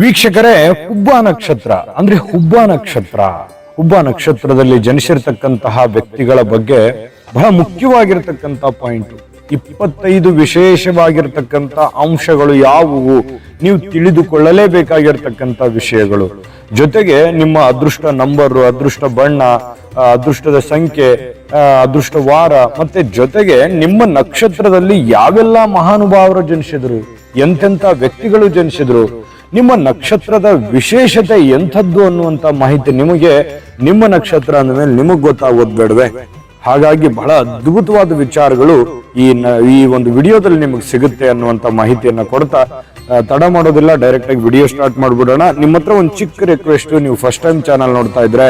ವೀಕ್ಷಕರೇ, ಹುಬ್ಬ ನಕ್ಷತ್ರ, ಅಂದ್ರೆ ಹುಬ್ಬ ನಕ್ಷತ್ರ. ಹುಬ್ಬ ನಕ್ಷತ್ರದಲ್ಲಿ ಜನಿಸಿರ್ತಕ್ಕಂತಹ ವ್ಯಕ್ತಿಗಳ ಬಗ್ಗೆ ಬಹಳ ಮುಖ್ಯವಾಗಿರ್ತಕ್ಕಂಥ ಪಾಯಿಂಟ್. ಇಪ್ಪತ್ತೈದು ವಿಶೇಷವಾಗಿರ್ತಕ್ಕಂಥ ಅಂಶಗಳು ಯಾವುವು? ನೀವು ತಿಳಿದುಕೊಳ್ಳಲೇಬೇಕಾಗಿರ್ತಕ್ಕಂಥ ವಿಷಯಗಳು. ಜೊತೆಗೆ ನಿಮ್ಮ ಅದೃಷ್ಟ ನಂಬರು, ಅದೃಷ್ಟ ಬಣ್ಣ ಅದೃಷ್ಟದ ಸಂಖ್ಯೆ ಅದೃಷ್ಟ ವಾರ, ಮತ್ತೆ ಜೊತೆಗೆ ನಿಮ್ಮ ನಕ್ಷತ್ರದಲ್ಲಿ ಯಾವೆಲ್ಲ ಮಹಾನುಭಾವರು ಜನಿಸಿದ್ರು? ಎಂತೆಂಥ ವ್ಯಕ್ತಿಗಳು ಜನಿಸಿದ್ರು? ನಿಮ್ಮ ನಕ್ಷತ್ರದ ವಿಶೇಷತೆ ಎಂಥದ್ದು ಅನ್ನುವಂತ ಮಾಹಿತಿ ನಿಮಗೆ ನಿಮ್ಮ ನಕ್ಷತ್ರ ಅಂದಮೇಲೆ ನಿಮಗೆ ಗೊತ್ತಾಗೋದ್ ಬೇಡವೆ? ಹಾಗಾಗಿ ಬಹಳ ಅದ್ಭುತವಾದ ವಿಚಾರಗಳು ಈ ಈ ಒಂದು ವಿಡಿಯೋದಲ್ಲಿ ನಿಮಗೆ ಸಿಗುತ್ತೆ ಅನ್ನುವಂತ ಮಾಹಿತಿಯನ್ನ ಕೊಡ್ತಾ ತಡ ಮಾಡೋದಿಲ್ಲ ಡೈರೆಕ್ಟ್ ಆಗಿ ವಿಡಿಯೋ ಸ್ಟಾರ್ಟ್ ಮಾಡ್ಬಿಡೋಣ. ನಿಮ್ಮ ಹತ್ರ ಒಂದು ಚಿಕ್ಕ ರಿಕ್ವೆಸ್ಟ್ ನೀವು ಫಸ್ಟ್ ಟೈಮ್ ಚಾನಲ್ ನೋಡ್ತಾ ಇದ್ರೆ,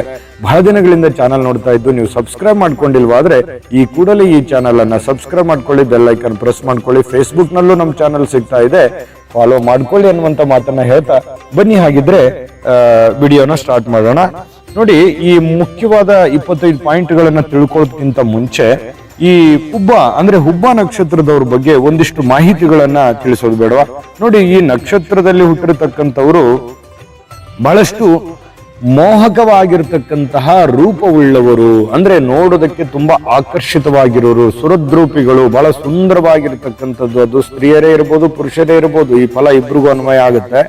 ಬಹಳ ದಿನಗಳಿಂದ ಚಾನಲ್ ನೋಡ್ತಾ ಇದ್ದು, ನೀವು ಸಬ್ಸ್ಕ್ರೈಬ್ ಮಾಡ್ಕೊಂಡಿಲ್ವಾದ್ರೆ ಈ ಕೂಡಲೇ ಈ ಚಾನಲ್ ಅನ್ನ ಸಬ್ಸ್ಕ್ರೈಬ್ ಮಾಡ್ಕೊಳ್ಳಿ ಬೆಲ್ ಐಕನ್ ಪ್ರೆಸ್ ಮಾಡ್ಕೊಳ್ಳಿ. ಫೇಸ್ಬುಕ್ ನಲ್ಲೂ ನಮ್ಮ ಚಾನಲ್ ಸಿಗ್ತಾ ಇದೆ. ಫಾಲೋ ಮಾಡ್ಕೊಳ್ಳಿ ಅನ್ನುವಂತ ಮಾತನ್ನ ಹೇಳ್ತಾ ಬನ್ನಿ. ಹಾಗಿದ್ರೆ ವಿಡಿಯೋನ ಸ್ಟಾರ್ಟ್ ಮಾಡೋಣ. ನೋಡಿ, ಈ ಮುಖ್ಯವಾದ ಇಪ್ಪತ್ತೈದು ಪಾಯಿಂಟ್ಗಳನ್ನ ತಿಳ್ಕೊಳ್ಳೋದಕ್ಕಿಂತ ಮುಂಚೆ ಈ ಹುಬ್ಬ, ಅಂದ್ರೆ ಹುಬ್ಬ ನಕ್ಷತ್ರದವ್ರ ಬಗ್ಗೆ ಒಂದಿಷ್ಟು ಮಾಹಿತಿಗಳನ್ನ ತಿಳಿಸೋದು ಬೇಡವಾ? ನೋಡಿ, ಈ ನಕ್ಷತ್ರದಲ್ಲಿ ಹುಟ್ಟಿರತಕ್ಕಂಥವ್ರು ಬಹಳಷ್ಟು ಮೋಹಕವಾಗಿರ್ತಕ್ಕಂತಹ ರೂಪವುಳ್ಳವರು. ಅಂದ್ರೆ ನೋಡೋದಕ್ಕೆ ತುಂಬಾ ಆಕರ್ಷಿತವಾಗಿರೋರು, ಸುರದ್ರೂಪಿಗಳು, ಬಹಳ ಸುಂದರವಾಗಿರ್ತಕ್ಕಂಥದ್ದು. ಅದು ಸ್ತ್ರೀಯರೇ ಇರ್ಬೋದು, ಪುರುಷರೇ ಇರ್ಬೋದು, ಈ ಫಲ ಇಬ್ರಿಗೂ ಅನ್ವಯ ಆಗುತ್ತೆ.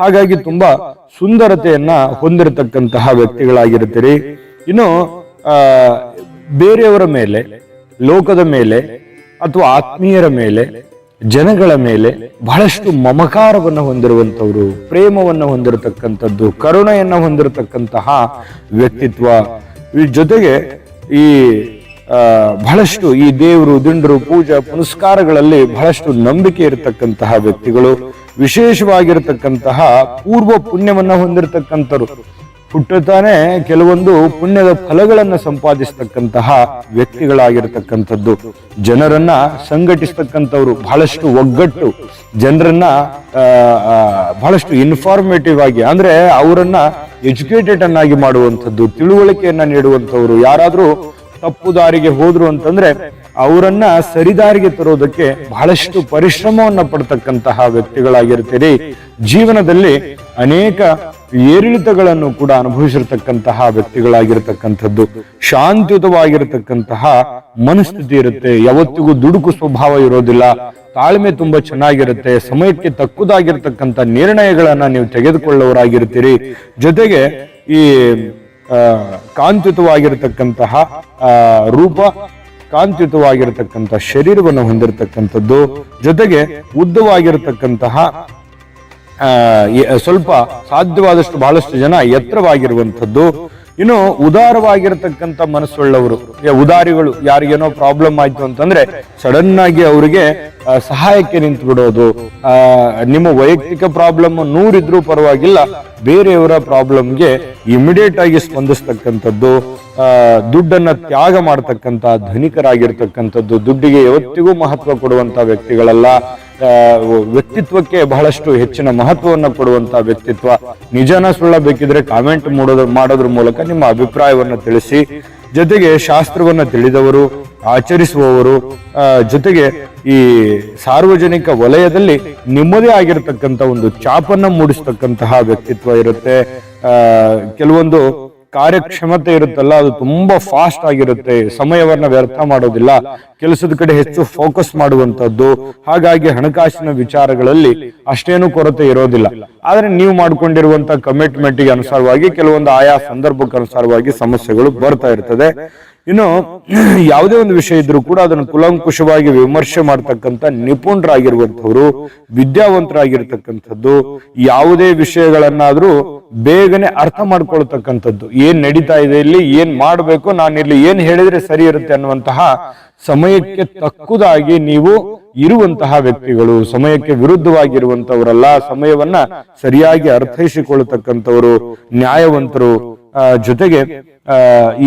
ಹಾಗಾಗಿ ತುಂಬಾ ಸುಂದರತೆಯನ್ನ ಹೊಂದಿರತಕ್ಕಂತಹ ವ್ಯಕ್ತಿಗಳಾಗಿರ್ತೀರಿ. ಇನ್ನು ಬೇರೆಯವರ ಮೇಲೆ, ಲೋಕದ ಮೇಲೆ, ಅಥವಾ ಆತ್ಮೀಯರ ಮೇಲೆ ಜನಗಳ ಮೇಲೆ ಬಹಳಷ್ಟು ಮಮಕಾರವನ್ನು ಹೊಂದಿರುವಂತವರು ಪ್ರೇಮವನ್ನು ಹೊಂದಿರತಕ್ಕಂಥದ್ದು, ಕರುಣೆಯನ್ನ ಹೊಂದಿರತಕ್ಕಂತಹ ವ್ಯಕ್ತಿತ್ವ. ಜೊತೆಗೆ ಈ ಬಹಳಷ್ಟು ಈ ದೇವರು, ದಿಂಡರು, ಪೂಜಾ ಪುನಸ್ಕಾರಗಳಲ್ಲಿ ಬಹಳಷ್ಟು ನಂಬಿಕೆ ಇರತಕ್ಕಂತಹ ವ್ಯಕ್ತಿಗಳು, ವಿಶೇಷವಾಗಿರತಕ್ಕಂತಹ ಪೂರ್ವ ಪುಣ್ಯವನ್ನ ಹೊಂದಿರತಕ್ಕಂಥವ್ರು. ಹುಟ್ಟುತ್ತಾನೆ, ಕೆಲವೊಂದು ಪುಣ್ಯದ ಫಲಗಳನ್ನು ಸಂಪಾದಿಸ್ತಕ್ಕಂತಹ ವ್ಯಕ್ತಿಗಳಾಗಿರ್ತಕ್ಕಂಥದ್ದು. ಜನರನ್ನ ಸಂಘಟಿಸ್ತಕ್ಕಂಥವ್ರು, ಬಹಳಷ್ಟು ಒಗ್ಗಟ್ಟು, ಜನರನ್ನ ಬಹಳಷ್ಟು ಇನ್ಫಾರ್ಮೇಟಿವ್ ಆಗಿ, ಅಂದ್ರೆ ಅವರನ್ನ ಎಜುಕೇಟೆಡ್ ಅನ್ನಾಗಿ ಮಾಡುವಂಥದ್ದು, ತಿಳುವಳಿಕೆಯನ್ನ ನೀಡುವಂಥವ್ರು. ಯಾರಾದರೂ ತಪ್ಪು ದಾರಿಗೆ ಹೋದ್ರು ಅಂತಂದ್ರೆ ಅವರನ್ನ ಸರಿದಾರಿಗೆ ತರೋದಕ್ಕೆ ಬಹಳಷ್ಟು ಪರಿಶ್ರಮವನ್ನ ಪಡ್ತಕ್ಕಂತಹ ವ್ಯಕ್ತಿಗಳಾಗಿರ್ತೀರಿ. ಜೀವನದಲ್ಲಿ ಅನೇಕ ಏರಿಳಿತಗಳನ್ನು ಕೂಡ ಅನುಭವಿಸಿರ್ತಕ್ಕಂತಹ ವ್ಯಕ್ತಿಗಳಾಗಿರ್ತಕ್ಕಂಥದ್ದು, ಶಾಂತಿಯುತವಾಗಿರತಕ್ಕಂತಹ ಮನಸ್ಥಿತಿ ಇರುತ್ತೆ. ಯಾವತ್ತಿಗೂ ದುಡುಕು ಸ್ವಭಾವ ಇರೋದಿಲ್ಲ. ತಾಳ್ಮೆ ತುಂಬಾ ಚೆನ್ನಾಗಿರುತ್ತೆ. ಸಮಯಕ್ಕೆ ತಕ್ಕುದಾಗಿರ್ತಕ್ಕಂಥ ನಿರ್ಣಯಗಳನ್ನ ನೀವು ತೆಗೆದುಕೊಳ್ಳೋರಾಗಿರ್ತೀರಿ ಜೊತೆಗೆ ಈ ಕಾಂತಿಯುತವಾಗಿರತಕ್ಕಂತಹ ರೂಪ, ಕಾಂತಿಯುತವಾಗಿರತಕ್ಕಂಥ ಶರೀರವನ್ನು ಹೊಂದಿರತಕ್ಕಂಥದ್ದು, ಜೊತೆಗೆ ಉದ್ದವಾಗಿರತಕ್ಕಂತಹ ಸ್ವಲ್ಪ ಸಾಧ್ಯವಾದಷ್ಟು ಬಹಳಷ್ಟು ಜನ ಎತ್ತರವಾಗಿರುವಂಥದ್ದು. ಇನ್ನು ಉದಾರವಾಗಿರತಕ್ಕಂಥ ಮನಸ್ಸುಳ್ಳವರು ಉದಾರಿಗಳು ಯಾರಿಗೇನೋ ಪ್ರಾಬ್ಲಮ್ ಆಯ್ತು ಅಂತಂದ್ರೆ ಸಡನ್ ಆಗಿ ಅವರಿಗೆ ಸಹಾಯಕ್ಕೆ ನಿಂತು ಬಿಡೋದು ನಿಮ್ಮ ವೈಯಕ್ತಿಕ ಪ್ರಾಬ್ಲಮ್ ನೂರಿದ್ರೂ ಪರವಾಗಿಲ್ಲ, ಬೇರೆಯವರ ಪ್ರಾಬ್ಲಮ್ಗೆ ಇಮಿಡಿಯೇಟ್ ಆಗಿ ಸ್ಪಂದಿಸ್ತಕ್ಕಂಥದ್ದು. ದುಡ್ಡನ್ನ ತ್ಯಾಗ ಮಾಡ್ತಕ್ಕಂಥ ಧನಿಕರಾಗಿರ್ತಕ್ಕಂಥದ್ದು. ದುಡ್ಡಿಗೆ ಯಾವತ್ತಿಗೂ ಮಹತ್ವ ಕೊಡುವಂತ ವ್ಯಕ್ತಿಗಳಲ್ಲ. ವ್ಯಕ್ತಿತ್ವಕ್ಕೆ ಬಹಳಷ್ಟು ಹೆಚ್ಚಿನ ಮಹತ್ವವನ್ನು ಕೊಡುವಂತ ವ್ಯಕ್ತಿತ್ವ. ನಿಜನ ಸುಳ್ಳ ಬೇಕಿದ್ರೆ ಕಾಮೆಂಟ್ ಮಾಡೋದ್ರ ಮಾಡೋದ್ರ ಮೂಲಕ ನಿಮ್ಮ ಅಭಿಪ್ರಾಯವನ್ನು ತಿಳಿಸಿ. ಜೊತೆಗೆ ಶಾಸ್ತ್ರವನ್ನು ತಿಳಿದವರು, ಆಚರಿಸುವವರು ಜೊತೆಗೆ ಈ ಸಾರ್ವಜನಿಕ ವಲಯದಲ್ಲಿ ನಿಮ್ಮದೇ ಆಗಿರತಕ್ಕಂಥ ಒಂದು ಚಾಪನ್ನ ಮೂಡಿಸ್ತಕ್ಕಂತಹ ವ್ಯಕ್ತಿತ್ವ ಇರುತ್ತೆ. ಕೆಲವೊಂದು ಕಾರ್ಯಕ್ಷಮತೆ ಇರುತ್ತಲ್ಲ, ಅದು ತುಂಬಾ ಫಾಸ್ಟ್ ಆಗಿರುತ್ತೆ. ಸಮಯವನ್ನ ವ್ಯರ್ಥ ಮಾಡೋದಿಲ್ಲ. ಕೆಲಸದ ಕಡೆ ಹೆಚ್ಚು ಫೋಕಸ್ ಮಾಡುವಂತದ್ದು ಹಾಗಾಗಿ ಹಣಕಾಸಿನ ವಿಚಾರಗಳಲ್ಲಿ ಅಷ್ಟೇನು ಕೊರತೆ ಇರೋದಿಲ್ಲ. ಆದ್ರೆ ನೀವು ಮಾಡ್ಕೊಂಡಿರುವಂತ ಕಮಿಟ್ಮೆಂಟ್ಗೆ ಅನುಸಾರವಾಗಿ, ಕೆಲವೊಂದು ಆಯಾ ಸಂದರ್ಭಕ್ಕೆ ಅನುಸಾರವಾಗಿ ಸಮಸ್ಯೆಗಳು ಬರ್ತಾ ಇರ್ತದೆ. ಇನ್ನು ಯಾವುದೇ ಒಂದು ವಿಷಯ ಇದ್ರೂ ಕೂಡ ಅದನ್ನು ಕುಲಂಕುಷವಾಗಿ ವಿಮರ್ಶೆ ಮಾಡ್ತಕ್ಕಂಥ ನಿಪುಣರಾಗಿರುವಂತವ್ರು ವಿದ್ಯಾವಂತರಾಗಿರ್ತಕ್ಕಂಥದ್ದು, ಯಾವುದೇ ವಿಷಯಗಳನ್ನಾದ್ರೂ ಬೇಗನೆ ಅರ್ಥ ಮಾಡ್ಕೊಳ್ತಕ್ಕಂಥದ್ದು. ಏನ್ ನಡೀತಾ ಇದೆ ಇಲ್ಲಿ, ಏನ್ ಮಾಡ್ಬೇಕು, ನಾನು ಇಲ್ಲಿ ಏನ್ ಹೇಳಿದ್ರೆ ಸರಿ ಇರುತ್ತೆ ಅನ್ನುವಂತಹ ಸಮಯಕ್ಕೆ ತಕ್ಕುದಾಗಿ ನೀವು ಇರುವಂತಹ ವ್ಯಕ್ತಿಗಳು, ಸಮಯಕ್ಕೆ ವಿರುದ್ಧವಾಗಿರುವಂತವರಲ್ಲ ಸಮಯವನ್ನ ಸರಿಯಾಗಿ ಅರ್ಥೈಸಿಕೊಳ್ಳತಕ್ಕಂಥವರು ನ್ಯಾಯವಂತರು ಜೊತೆಗೆ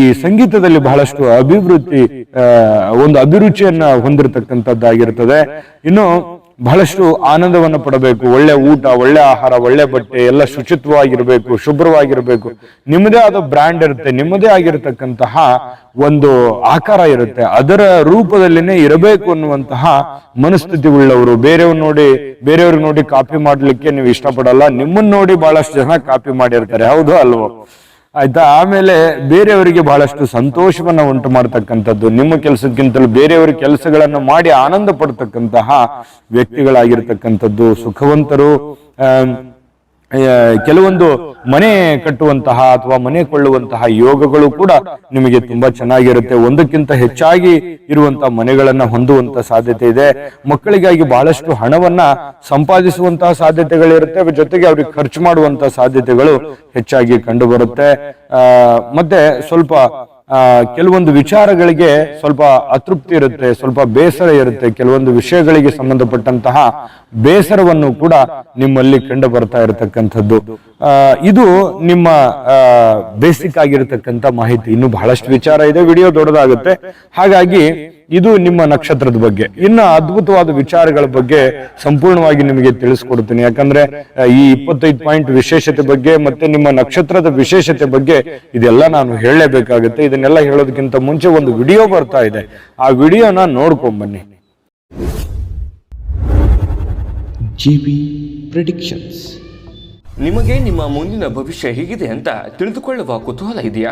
ಈ ಸಂಗೀತದಲ್ಲಿ ಬಹಳಷ್ಟು ಅಭಿವೃದ್ಧಿ ಒಂದು ಅಭಿರುಚಿಯನ್ನ ಹೊಂದಿರತಕ್ಕಂಥದ್ದಾಗಿರ್ತದೆ. ಇನ್ನು ಬಹಳಷ್ಟು ಆನಂದವನ್ನು ಪಡಬೇಕು. ಒಳ್ಳೆ ಊಟ, ಒಳ್ಳೆ ಆಹಾರ, ಒಳ್ಳೆ ಬಟ್ಟೆ, ಎಲ್ಲ ಶುಚಿತ್ವವಾಗಿರ್ಬೇಕು, ಶುಭ್ರವಾಗಿರ್ಬೇಕು. ನಿಮ್ಮದೇ ಆದ ಬ್ರ್ಯಾಂಡ್ ಇರುತ್ತೆ. ನಿಮ್ಮದೇ ಆಗಿರತಕ್ಕಂತಹ ಒಂದು ಆಕಾರ ಇರುತ್ತೆ. ಅದರ ರೂಪದಲ್ಲಿನೇ ಇರಬೇಕು ಅನ್ನುವಂತಹ ಮನಸ್ಥಿತಿ ಉಳ್ಳವರು. ಬೇರೆಯವ್ರು ನೋಡಿ, ಬೇರೆಯವ್ರಿಗೆ ನೋಡಿ ಕಾಪಿ ಮಾಡ್ಲಿಕ್ಕೆ ನೀವು ಇಷ್ಟಪಡಲ್ಲ. ನಿಮ್ಮನ್ನ ನೋಡಿ ಬಹಳಷ್ಟು ಜನ ಕಾಪಿ ಮಾಡಿರ್ತಾರೆ. ಹೌದು ಅಲ್ವೋ? ಆಯ್ತಾ? ಆಮೇಲೆ ಬೇರೆಯವರಿಗೆ ಬಹಳಷ್ಟು ಸಂತೋಷವನ್ನ ಉಂಟು ಮಾಡತಕ್ಕಂಥದ್ದು, ನಿಮ್ಮ ಕೆಲಸಕ್ಕಿಂತಲೂ ಬೇರೆಯವರ ಕೆಲಸಗಳನ್ನು ಮಾಡಿ ಆನಂದ ಪಡ್ತಕ್ಕಂತಹ ವ್ಯಕ್ತಿಗಳಾಗಿರ್ತಕ್ಕಂಥದ್ದು, ಸುಖವಂತರು ಕೆಲವೊಂದು ಮನೆ ಕಟ್ಟುವಂತಹ ಅಥವಾ ಮನೆ ಕೊಳ್ಳುವಂತಹ ಯೋಗಗಳು ಕೂಡ ನಿಮಗೆ ತುಂಬಾ ಚೆನ್ನಾಗಿರುತ್ತೆ. ಒಂದಕ್ಕಿಂತ ಹೆಚ್ಚಾಗಿ ಇರುವಂತಹ ಮನೆಗಳನ್ನ ಹೊಂದುವಂತ ಸಾಧ್ಯತೆ ಇದೆ. ಮಕ್ಕಳಿಗಾಗಿ ಬಹಳಷ್ಟು ಹಣವನ್ನ ಸಂಪಾದಿಸುವಂತಹ ಸಾಧ್ಯತೆಗಳಿರುತ್ತೆ. ಜೊತೆಗೆ ಅವ್ರಿಗೆ ಖರ್ಚು ಮಾಡುವಂತಹ ಸಾಧ್ಯತೆಗಳು ಹೆಚ್ಚಾಗಿ ಕಂಡು ಬರುತ್ತೆ ಮತ್ತೆ ಸ್ವಲ್ಪ ಕೆಲವೊಂದು ವಿಚಾರಗಳಿಗೆ ಸ್ವಲ್ಪ ಅತೃಪ್ತಿ ಇರುತ್ತೆ, ಸ್ವಲ್ಪ ಬೇಸರ ಇರುತ್ತೆ. ಕೆಲವೊಂದು ವಿಷಯಗಳಿಗೆ ಸಂಬಂಧಪಟ್ಟಂತಹ ಬೇಸರವನ್ನು ಕೂಡ ನಿಮ್ಮಲ್ಲಿ ಕಂಡು ಬರ್ತಾ ಇರತಕ್ಕಂಥದ್ದು. ಇದು ನಿಮ್ಮ ಬೇಸಿಕ್ ಆಗಿರತಕ್ಕಂಥ ಮಾಹಿತಿ. ಇನ್ನು ಬಹಳಷ್ಟು ವಿಚಾರ ಇದೆ, ವಿಡಿಯೋ ದೊಡ್ಡದಾಗುತ್ತೆ. ಹಾಗಾಗಿ ಇದು ನಿಮ್ಮ ನಕ್ಷತ್ರದ ಬಗ್ಗೆ. ಇನ್ನು ಅದ್ಭುತವಾದ ವಿಚಾರಗಳ ಬಗ್ಗೆ ಸಂಪೂರ್ಣವಾಗಿ ನಿಮಗೆ ತಿಳಿಸ್ಕೊಡ್ತೀನಿ. ಯಾಕಂದ್ರೆ ಈ ಇಪ್ಪತ್ತೈದು ಪಾಯಿಂಟ್ ವಿಶೇಷತೆ ಬಗ್ಗೆ ಮತ್ತೆ ನಿಮ್ಮ ನಕ್ಷತ್ರದ ವಿಶೇಷತೆ ಬಗ್ಗೆ ಇದೆಲ್ಲ ನಾನು ಹೇಳಲೇಬೇಕಾಗುತ್ತೆ. ಇದನ್ನೆಲ್ಲ ಹೇಳೋದಕ್ಕಿಂತ ಮುಂಚೆ ಒಂದು ವಿಡಿಯೋ ಬರ್ತಾ ಇದೆ. ಆ ವಿಡಿಯೋನ ನೋಡ್ಕೊಂಡ್ ಬನ್ನಿ. Predictions. ನಿಮಗೆ ನಿಮ್ಮ ಮುಂದಿನ ಭವಿಷ್ಯ ಹೇಗಿದೆ ಅಂತ ತಿಳಿದುಕೊಳ್ಳುವ ಕುತೂಹಲ ಇದೆಯಾ?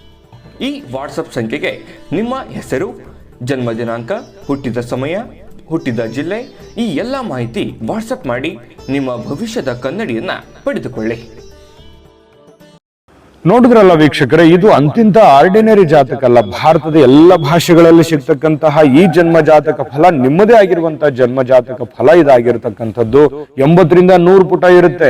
ಈ ವಾಟ್ಸಪ್ ಸಂಖ್ಯೆಗೆ ನಿಮ್ಮ ಹೆಸರು, ಜನ್ಮ ದಿನಾಂಕ, ಹುಟ್ಟಿದ ಸಮಯ, ಹುಟ್ಟಿದ ಜಿಲ್ಲೆ, ಈ ಎಲ್ಲ ಮಾಹಿತಿ ವಾಟ್ಸಪ್ ಮಾಡಿ ನಿಮ್ಮ ಭವಿಷ್ಯದ ಕನ್ನಡಿಯನ್ನ ಪಡೆದುಕೊಳ್ಳಿ. ನೋಡಿದ್ರಲ್ಲ ವೀಕ್ಷಕರೇ, ಇದು ಅಂತಿಂತ ಆರ್ಡಿನರಿ ಜಾತಕ ಅಲ್ಲ. ಭಾರತದ ಎಲ್ಲ ಭಾಷೆಗಳಲ್ಲಿ ಸಿಗ್ತಕ್ಕಂತಹ ಈ ಜನ್ಮ ಜಾತಕ ಫಲ ನಿಮ್ಮದೇ ಆಗಿರುವಂತಹ ಜನ್ಮ ಜಾತಕ ಫಲ ಇದಾಗಿರ್ತಕ್ಕಂಥದ್ದು. ಎಂಬತ್ತರಿಂದ ನೂರು ಪುಟ ಇರುತ್ತೆ.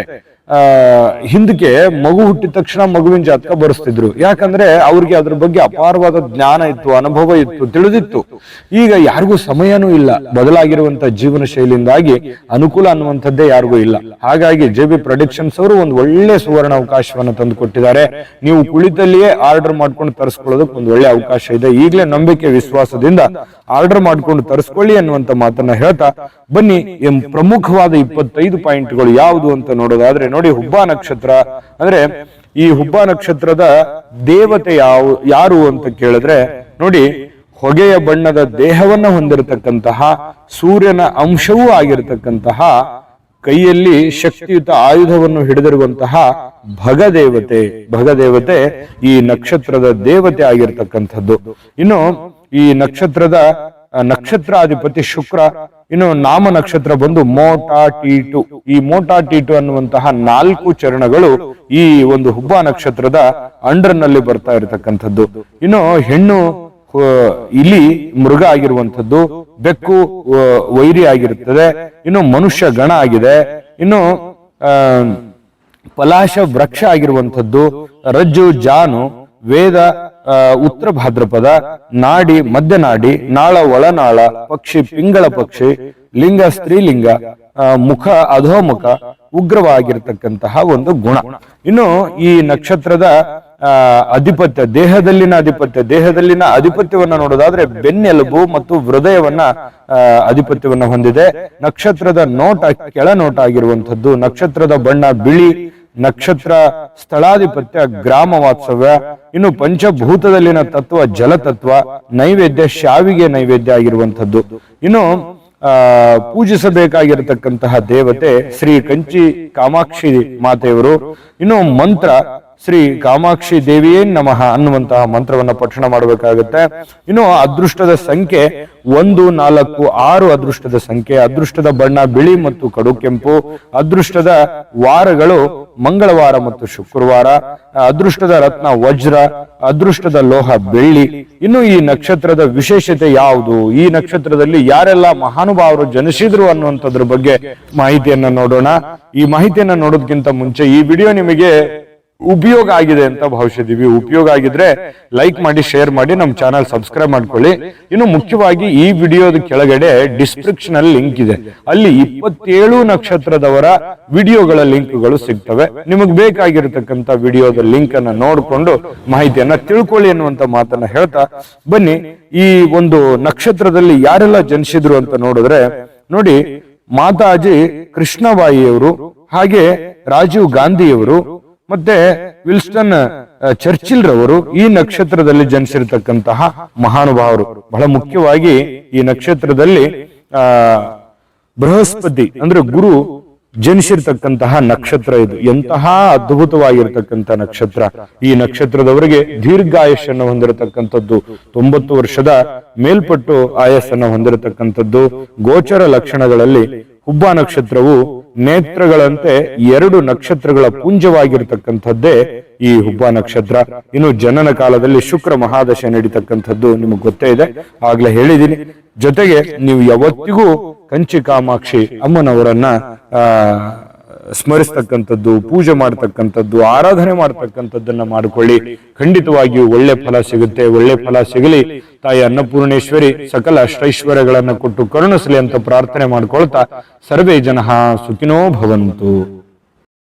ಹಿಂದಕ್ಕೆ ಮಗು ಹುಟ್ಟಿದ ತಕ್ಷಣ ಮಗುವಿನ ಜಾತಕ ಬರೆಸ್ತಿದ್ರು. ಯಾಕಂದ್ರೆ ಅವ್ರಿಗೆ ಅದ್ರ ಬಗ್ಗೆ ಅಪಾರವಾದ ಜ್ಞಾನ ಇತ್ತು, ಅನುಭವ ಇತ್ತು, ತಿಳಿದಿತ್ತು. ಈಗ ಯಾರಿಗೂ ಸಮಯನೂ ಇಲ್ಲ. ಬದಲಾಗಿರುವಂತ ಜೀವನ ಶೈಲಿಯಿಂದಾಗಿ ಅನುಕೂಲ ಅನ್ನುವಂಥದ್ದೇ ಯಾರಿಗೂ ಇಲ್ಲ. ಹಾಗಾಗಿ ಜೆ ಬಿ ಪ್ರೊಡಕ್ಷನ್ಸ್ ಅವರು ಒಂದು ಒಳ್ಳೆ ಸುವರ್ಣ ಅವಕಾಶವನ್ನು ತಂದು ಕೊಟ್ಟಿದ್ದಾರೆ ನೀವು ಕುಳಿತಲ್ಲಿಯೇ ಆರ್ಡರ್ ಮಾಡ್ಕೊಂಡು ತರಿಸ್ಕೊಳ್ಳೋದಕ್ಕೆ ಒಂದು ಒಳ್ಳೆ ಅವಕಾಶ ಇದೆ. ಈಗಲೇ ನಂಬಿಕೆ, ವಿಶ್ವಾಸದಿಂದ ಆರ್ಡರ್ ಮಾಡ್ಕೊಂಡು ತರಿಸ್ಕೊಳ್ಳಿ ಅನ್ನುವಂತ ಮಾತನ್ನ ಹೇಳ್ತಾ ಬನ್ನಿ. ಪ್ರಮುಖವಾದ ಇಪ್ಪತ್ತೈದು ಪಾಯಿಂಟ್ಗಳು ಯಾವುದು ಅಂತ ನೋಡೋದಾದ್ರೆ ನೋಡಿ. ಹುಬ್ಬ ನಕ್ಷತ್ರ, ಅಂದ್ರೆ ಈ ಹುಬ್ಬ ನಕ್ಷತ್ರದ ದೇವತೆ ಯಾವ, ಯಾರು ಅಂತ ಕೇಳಿದ್ರೆ, ನೋಡಿ, ಹೊಗೆಯ ಬಣ್ಣದ ದೇಹವನ್ನು ಹೊಂದಿರತಕ್ಕಂತಹ ಸೂರ್ಯನ ಅಂಶವೂ ಆಗಿರತಕ್ಕಂತಹ ಕೈಯಲ್ಲಿ ಶಕ್ತಿಯುತ ಆಯುಧವನ್ನು ಹಿಡಿದಿರುವಂತಹ ಭಗದೇವತೆ ಭಗದೇವತೆ ಈ ನಕ್ಷತ್ರದ ದೇವತೆ ಆಗಿರ್ತಕ್ಕಂಥದ್ದು. ಇನ್ನು ಈ ನಕ್ಷತ್ರದ ನಕ್ಷತ್ರಾಧಿಪತಿ ಶುಕ್ರ, ಇನ್ನು ನಾಮ ನಕ್ಷತ್ರ ಬಂದು ಮೋಟಾ ಟಿ ಟೀಟು ಈ ಮೋಟಾ ಟಿ ಟೀಟು ಅನ್ನುವಂತಹ ನಾಲ್ಕು ಚರಣಗಳು ಈ ಒಂದು ಹುಬ್ಬ ನಕ್ಷತ್ರದ ಅಂಡರ್ನಲ್ಲಿ ಬರ್ತಾ ಇರತಕ್ಕಂಥದ್ದು. ಇನ್ನು ಹೆಣ್ಣು ಇಲಿ, ಮೃಗ ಆಗಿರುವಂಥದ್ದು, ಬೆಕ್ಕು ವೈರಿ ಆಗಿರುತ್ತದೆ. ಇನ್ನು ಮನುಷ್ಯ ಗಣ ಆಗಿದೆ. ಇನ್ನು ಪಲಾಶ ವೃಕ್ಷ ಆಗಿರುವಂಥದ್ದು, ರಜ್ಜು, ಜಾನು ವೇದ ಉತ್ತರ ಭಾದ್ರಪದ, ನಾಡಿ, ಮಧ್ಯನಾಡಿ, ನಾಳ, ಒಳನಾಳ, ಪಕ್ಷಿ, ಪಿಂಗಳ ಪಕ್ಷಿ, ಲಿಂಗ, ಸ್ತ್ರೀಲಿಂಗ ಮುಖ, ಅಧೋಮುಖ, ಉಗ್ರವಾಗಿರ್ತಕ್ಕಂತಹ ಒಂದು ಗುಣ. ಇನ್ನು ಈ ನಕ್ಷತ್ರದ ಅಧಿಪತ್ಯ, ದೇಹದಲ್ಲಿನ ಅಧಿಪತ್ಯ, ದೇಹದಲ್ಲಿನ ಅಧಿಪತ್ಯವನ್ನ ನೋಡೋದಾದ್ರೆ ಬೆನ್ನೆಲುಬು ಮತ್ತು ಹೃದಯವನ್ನ ಅಧಿಪತ್ಯವನ್ನ ಹೊಂದಿದೆ. ನಕ್ಷತ್ರದ ನೋಟ ಕೆಳ ನೋಟ ಆಗಿರುವಂತದ್ದು ನಕ್ಷತ್ರದ ಬಣ್ಣ ಬಿಳಿ ನಕ್ಷತ್ರ ಸ್ಥಳಾಧಿಪತ್ಯ ಗ್ರಾಮ ವಾತ್ಸವ್ಯ ಇನ್ನು ಪಂಚಭೂತದಲ್ಲಿನ ತತ್ವ, ಜಲತತ್ವ, ನೈವೇದ್ಯ, ಶಾವಿಗೆ ನೈವೇದ್ಯ ಆಗಿರುವಂತದ್ದು ಇನ್ನು, ಆ, ಪೂಜಿಸಬೇಕಾಗಿರತಕ್ಕಂತಹ ದೇವತೆ ಶ್ರೀ ಕಂಚಿ ಕಾಮಾಕ್ಷಿ ಮಾತೆಯವರು. ಇನ್ನು ಮಂತ್ರ ಶ್ರೀ ಕಾಮಾಕ್ಷಿ ದೇವಿಯೇ ನಮಃ ಅನ್ನುವಂತಹ ಮಂತ್ರವನ್ನ ಪಠಣ ಮಾಡಬೇಕಾಗುತ್ತೆ. ಇನ್ನು ಅದೃಷ್ಟದ ಸಂಖ್ಯೆ ಒಂದು, ನಾಲ್ಕು, ಆರು ಅದೃಷ್ಟದ ಸಂಖ್ಯೆ. ಅದೃಷ್ಟದ ಬಣ್ಣ ಬಿಳಿ ಮತ್ತು ಕಡು ಕೆಂಪು. ಅದೃಷ್ಟದ ವಾರಗಳು ಮಂಗಳವಾರ ಮತ್ತು ಶುಕ್ರವಾರ. ಅದೃಷ್ಟದ ರತ್ನ ವಜ್ರ. ಅದೃಷ್ಟದ ಲೋಹ ಬೆಳ್ಳಿ. ಇನ್ನು ಈ ನಕ್ಷತ್ರದ ವಿಶೇಷತೆ ಯಾವುದು? ಈ ನಕ್ಷತ್ರದಲ್ಲಿ ಯಾರೆಲ್ಲ ಮಹಾನುಭಾವರು ಜನಿಸಿದ್ರು ಅನ್ನುವಂಥದ್ರ ಬಗ್ಗೆ ಮಾಹಿತಿಯನ್ನ ನೋಡೋಣ. ಈ ಮಾಹಿತಿಯನ್ನ ನೋಡೋದಕ್ಕಿಂತ ಮುಂಚೆ ಈ ವಿಡಿಯೋ ನಿಮಗೆ ಉಪಯೋಗ ಆಗಿದೆ ಅಂತ ಭಾವಿಸಿದೀವಿ ಉಪಯೋಗ ಆಗಿದ್ರೆ ಲೈಕ್ ಮಾಡಿ ಶೇರ್ ಮಾಡಿ, ನಮ್ಮ ಚಾನಲ್ ಸಬ್ಸ್ಕ್ರೈಬ್ ಮಾಡ್ಕೊಳ್ಳಿ. ಇನ್ನು ಮುಖ್ಯವಾಗಿ ಈ ವಿಡಿಯೋದ ಕೆಳಗಡೆ ಡಿಸ್ಕ್ರಿಪ್ಷನ್ ಅಲ್ಲಿ ಲಿಂಕ್ ಇದೆ. ಅಲ್ಲಿ ಇಪ್ಪತ್ತೇಳು ನಕ್ಷತ್ರದವರ ವಿಡಿಯೋಗಳ ಲಿಂಕ್ಗಳು ಸಿಗ್ತವೆ. ನಿಮಗೆ ಬೇಕಾಗಿರತಕ್ಕಂತ ವಿಡಿಯೋದ ಲಿಂಕ್ ಅನ್ನ ನೋಡಿಕೊಂಡು ಮಾಹಿತಿಯನ್ನ ತಿಳ್ಕೊಳ್ಳಿ ಅನ್ನುವಂತ ಮಾತನ್ನ ಹೇಳ್ತಾ ಬನ್ನಿ. ಈ ಒಂದು ನಕ್ಷತ್ರದಲ್ಲಿ ಯಾರೆಲ್ಲ ಜನಿಸಿದ್ರು ಅಂತ ನೋಡಿದ್ರೆ, ನೋಡಿ, ಮಾತಾಜಿ ಕೃಷ್ಣಬಾಯಿಯವರು ಹಾಗೆ ರಾಜೀವ್ ಗಾಂಧಿಯವರು ಮತ್ತೆ ವಿಲ್ಸ್ಟನ್ ಚರ್ಚಿಲ್ ರವರು ಈ ನಕ್ಷತ್ರದಲ್ಲಿ ಜನಿಸಿರ್ತಕ್ಕಂತಹ ಮಹಾನುಭಾವರು. ಬಹಳ ಮುಖ್ಯವಾಗಿ ಈ ನಕ್ಷತ್ರದಲ್ಲಿ ಆ ಬೃಹಸ್ಪತಿ ಅಂದ್ರೆ ಗುರು ಜನಿಸಿರ್ತಕ್ಕಂತಹ ನಕ್ಷತ್ರ ಇದು. ಎಂತಹ ಅದ್ಭುತವಾಗಿರ್ತಕ್ಕಂಥ ನಕ್ಷತ್ರ. ಈ ನಕ್ಷತ್ರದವರಿಗೆ ದೀರ್ಘಾಯಸ್ಸನ್ನು ಹೊಂದಿರತಕ್ಕಂಥದ್ದು, ತೊಂಬತ್ತು ವರ್ಷದ ಮೇಲ್ಪಟ್ಟು ಆಯಸ್ಸನ್ನು ಹೊಂದಿರತಕ್ಕಂಥದ್ದು, ಗೋಚರ ಲಕ್ಷಣಗಳಲ್ಲಿ ಹುಬ್ಬ ನಕ್ಷತ್ರವು ನೇತ್ರಗಳಂತೆ ಎರಡು ನಕ್ಷತ್ರಗಳ ಪುಂಜವಾಗಿರ್ತಕ್ಕಂಥದ್ದೇ ಈ ಹುಬ್ಬ ನಕ್ಷತ್ರ. ಇನ್ನು ಜನನ ಕಾಲದಲ್ಲಿ ಶುಕ್ರ ಮಹಾದಶೆ ನಡೀತಕ್ಕಂಥದ್ದು ನಿಮಗೆ ಗೊತ್ತೇ ಇದೆ. ಆಗ್ಲೇ ಹೇಳಿದೀನಿ ಜೊತೆಗೆ ನೀವು ಯಾವತ್ತಿಗೂ ಕಂಚಿ ಕಾಮಾಕ್ಷಿ ಅಮ್ಮನವರನ್ನ, ಆ ಸ್ಮರಿಸ್ತಕ್ಕಂಥದ್ದು, ಪೂಜೆ ಮಾಡ್ತಕ್ಕಂಥದ್ದು, ಆರಾಧನೆ ಮಾಡ್ತಕ್ಕಂಥದ್ದನ್ನ ಮಾಡಿಕೊಳ್ಳಿ. ಖಂಡಿತವಾಗಿಯೂ ಒಳ್ಳೆ ಫಲ ಸಿಗುತ್ತೆ. ಒಳ್ಳೆ ಫಲ ಸಿಗಲಿ. ತಾಯಿ ಅನ್ನಪೂರ್ಣೇಶ್ವರಿ, ಸಕಲ ಅಷ್ಟೈಶ್ವರ್ಯಗಳನ್ನ ಕೊಟ್ಟು ಕರುಣಿಸಲಿ ಅಂತ ಪ್ರಾರ್ಥನೆ ಮಾಡ್ಕೊಳ್ತಾ ಸರ್ವೇ ಜನ ಸುಖಿನೋ ಭವಂತು.